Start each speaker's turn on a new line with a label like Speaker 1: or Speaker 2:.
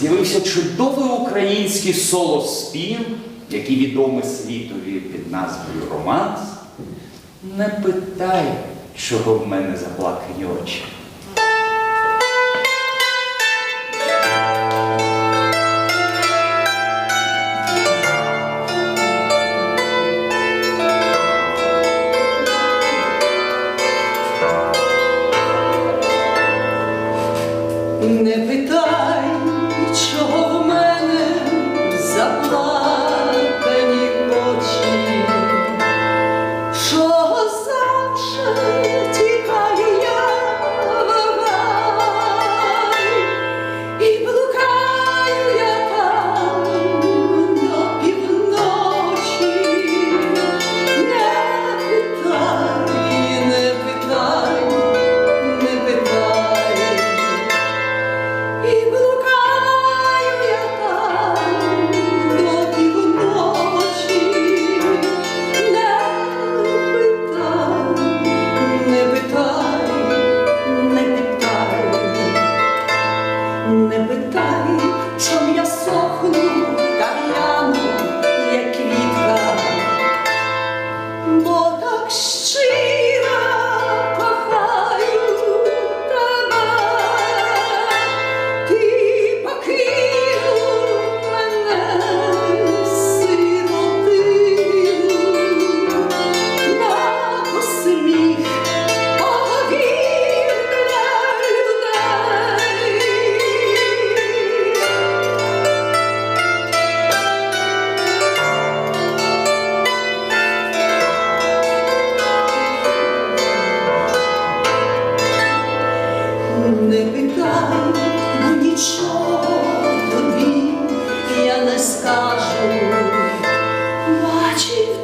Speaker 1: з'явився чудовий український солоспів, який відомий світові під назвою Романс. Не питай, чого в мене заплакані очі.
Speaker 2: Не питай. Oh. що тобі я не скажу, бачив.